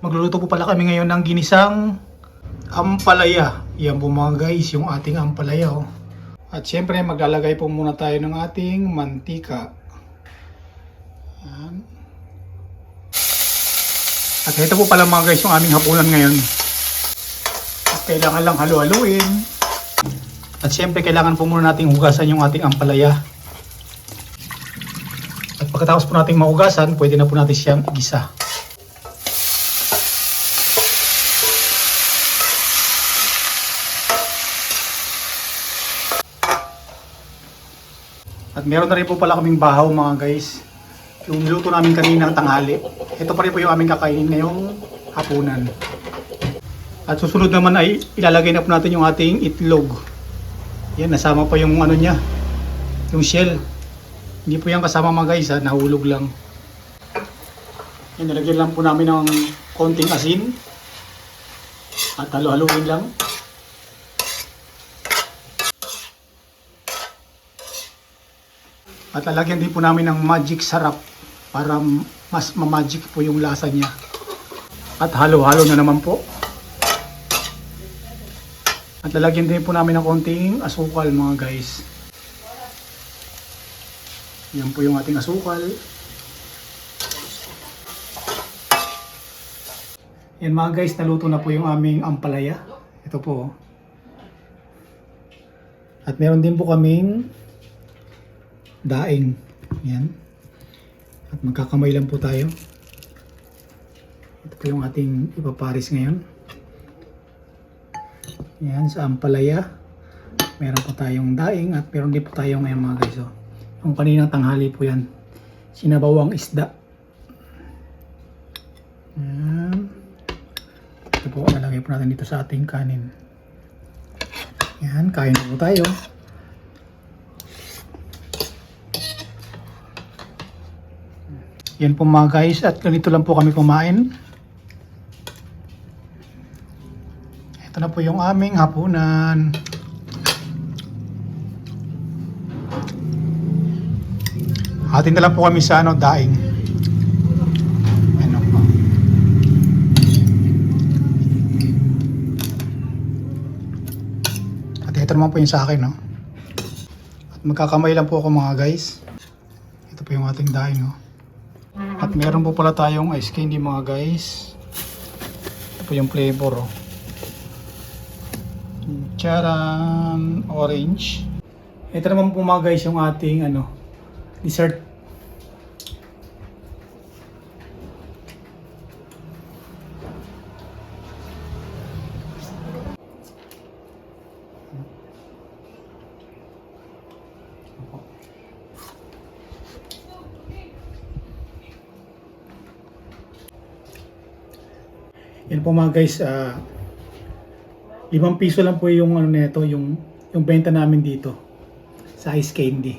Magluluto po pala kami ngayon ng ginisang ampalaya. Yan po mga guys, yung ating ampalaya. Oh. At syempre maglalagay po muna tayo ng ating mantika. Yan. At ito po pala mga guys yung aming hapunan ngayon. At kailangan lang halu-haluin. At syempre kailangan po muna nating hugasan yung ating ampalaya. At pagkatapos po nating mahugasan, pwede na po natin siyang igisa. At meron na rin po pala kaming bahaw mga guys. Yung niluto namin kanina ng tanghali. Ito pa rin po yung aming kakainin ngayong hapunan. At susunod naman ay ilalagay na po natin yung ating itlog. Yan, nasama pa yung ano niya. Yung shell. Hindi po yan kasama mga guys ha, nahulog lang. Yan, nilagyan lang po namin ng konting asin. At halo-haloin lang. At lalagyan din po namin ng magic sarap para mas ma-magic po yung lasa niya. At halo-halo na naman po. At lalagyan din po namin ng konting asukal mga guys. Yan po yung ating asukal. Yan mga guys, naluto na po yung aming ampalaya. Ito po. At meron din po kaming daing. Yan. At magkakamay lang po tayo. Ito po yung ating ipaparis ngayon. Yan, sa ampalaya. Meron po tayong daing at meron din po tayo ngayon mga guys. Oh. Yung kaninang tanghali po yan. Sinabawang isda. Yan. Ito po, nalagay po natin dito sa ating kanin. Yan, kain po tayo. Yan po mga guys at ganito lang po kami kumain. Ito na po yung aming hapunan. Atin na lang po kami sa ano, daing. Ano po. At ito naman po yung sa akin, no? At magkakamay lang po ako mga guys. Ito po yung ating daing, no? At meron po pala tayong ice candy mga guys. Ito po yung flavor. Oh. Charan orange. Ito naman po mga guys yung ating ano dessert. Yan po mga guys, ah limang piso lang po yung ano nito, yung yung benta namin dito sa ice candy.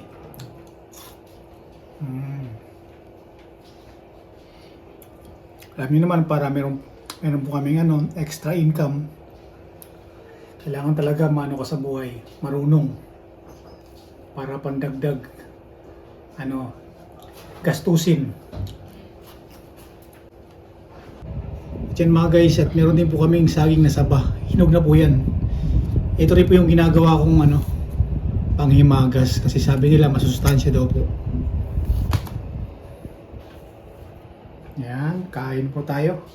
Mm. Alam niyo naman para meron meron po kaming ano, extra income. Kailangan talaga maano ka sa buhay, marunong para pandagdag ano gastusin. At yan mga guys, at meron din po kaming saging na saba. Hinog na po yan. Ito rin po yung ginagawa kong ano, panghimagas. Kasi sabi nila masustansya daw po. Yan, kain po tayo.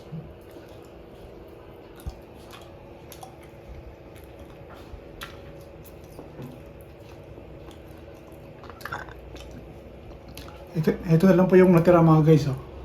Ito, ito na lang po yung natira mga guys. Oh.